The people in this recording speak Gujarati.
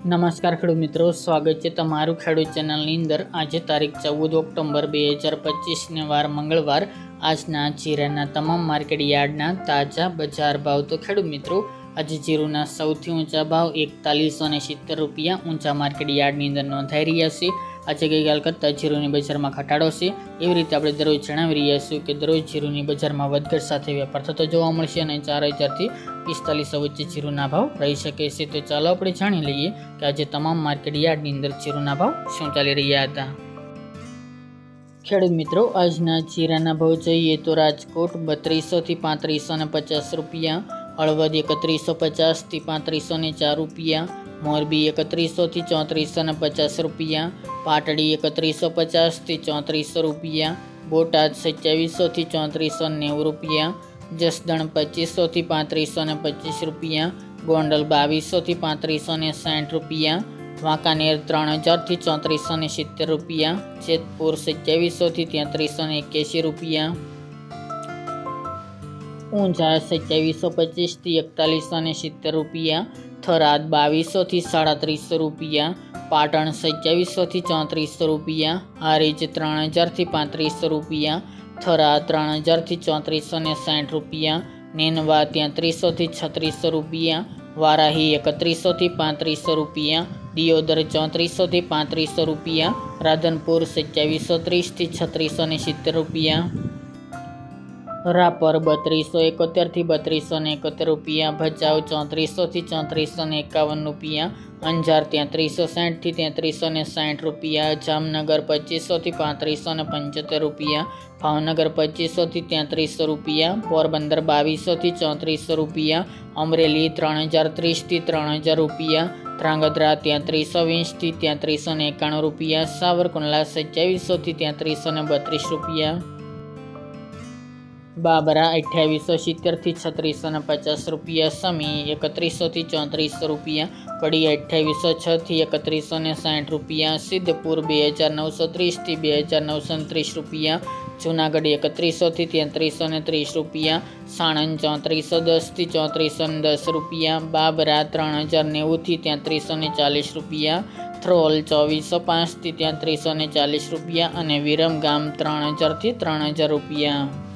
નમસ્કાર ખેડૂત મિત્રો, સ્વાગત છે તમારું ખેડૂત ચેનલની અંદર. આજે તારીખ ચૌદ ઓક્ટોબર બે હજાર પચીસને વાર મંગળવાર. આજના જીરાના તમામ માર્કેટ યાર્ડના તાજા બજાર ભાવ. તો ખેડૂત મિત્રો, આજે જીરુના સૌથી ઊંચા ભાવ એકતાલીસો સિત્તેર રૂપિયા ઊંચા માર્કેટ યાર્ડની અંદર નોંધાઈ રહ્યા છે. આજે ગઈકાલ કરતાં જીરુની બજારમાં ઘટાડો છે. એવી રીતે આપણે દરરોજ જણાવી રહ્યા છીએ કે દરરોજ જીરુની બજારમાં વધઘટ સાથે વેપાર થતો જોવા મળશે અને ચાર હજારથી પિસ્તાલીસો વચ્ચે જીરુના ભાવ રહી શકે છે. તો ચાલો આપણે જાણી લઈએ કે આજે તમામ માર્કેટ યાર્ડની અંદર જીરુના ભાવ શું ચાલી રહ્યા હતા. ખેડૂત મિત્રો, આજના જીરાના ભાવ જોઈએ તો રાજકોટ બત્રીસોથી પાંત્રીસો ને પચાસ રૂપિયા, હળવદ એકત્રીસો પચાસથી પાંત્રીસો ને ચાર રૂપિયા મોરબી એકત્રીસોથી ચોત્રીસો ને પચાસ રૂપિયા. પાટડી એકત્રીસો પચાસથી ચોત્રીસો રૂપિયા. બોટાદ સત્યાવીસોથી ચોત્રીસો નેવું રૂપિયા. જસદણ પચીસોથી પાંત્રીસો ને પચીસ રૂપિયા. ગોંડલ બાવીસોથી પાંત્રીસો ને સાઠ રૂપિયા. વાંકાનેર ત્રણ હજારથી ચોત્રીસો ને સિત્તેર રૂપિયા. જેતપુર સત્યાવીસોથી તેત્રીસો ને એક્યાસી રૂપિયા. ઊંઝા સત્યાવીસો પચીસથી એકતાલીસો ને સિત્તેર રૂપિયા. થરાદ બાવીસોથી સાડત્રીસો રૂપિયા, પાટણ સત્યાવીસોથી ચોત્રીસો રૂપિયા, હારીજ ત્રણ હજારથી પાંત્રીસો રૂપિયા, થરા ત્રણ હજારથી ચોત્રીસો ને સાઠ રૂપિયા, નેનવા ત્યાંત્રીસોથી છત્રીસો રૂપિયા, વારાહી એકત્રીસોથી પાંત્રીસો રૂપિયા, દિયોદર ચોત્રીસોથી પાંત્રીસો રૂપિયા, રાધનપુર સત્યાવીસો ત્રીસથી છત્રીસો ને સિત્તેર રૂપિયા. રાપર બત્રીસો એકોતેરથી બત્રીસો ને એકોતેર રૂપિયા ભચાઉ ચોત્રીસોથી ચોત્રીસો ને એકાવન રૂપિયા અંજાર તેત્રીસો સાઠથી તેત્રીસો ને સાઠ રૂપિયા જામનગર પચીસોથી પાંત્રીસો ને પંચોતેર રૂપિયા ભાવનગર પચીસોથી તેત્રીસો રૂપિયા પોરબંદર બાવીસોથી ચોત્રીસો રૂપિયા અમરેલી ત્રણ હજાર ત્રીસથી ત્રણ હજાર રૂપિયા ધ્રાંગધ્રા તેત્રીસો વીસથી તેત્રીસો ને એકાણું રૂપિયા સાવરકુંડલા સત્યાવીસોથી તેત્રીસો ને બત્રીસ રૂપિયા બાબરા અઠ્યાવીસો સિત્તેરથી છત્રીસો ને પચાસ રૂપિયા, સમી એકત્રીસોથી ચોત્રીસો રૂપિયા, કડી અઠ્યાવીસો છથી એકત્રીસો ને સાઠ રૂપિયા, સિદ્ધપુર બે હજાર નવસો ત્રીસથી બે હજાર નવસો ત્રીસ રૂપિયા, જૂનાગઢ એકત્રીસોથી તેત્રીસો ને ત્રીસ રૂપિયા, સાણંદ ચોત્રીસો દસથી ચોત્રીસો ને દસ રૂપિયા, બાબરા ત્રણ હજાર નેવુંથી તેત્રીસો ને ચાલીસ રૂપિયા થ્રોલ ચોવીસો પાંચથી તેત્રીસો ને ચાલીસ રૂપિયા અને વિરમગામ ત્રણ હજારથી ત્રણ હજાર રૂપિયા.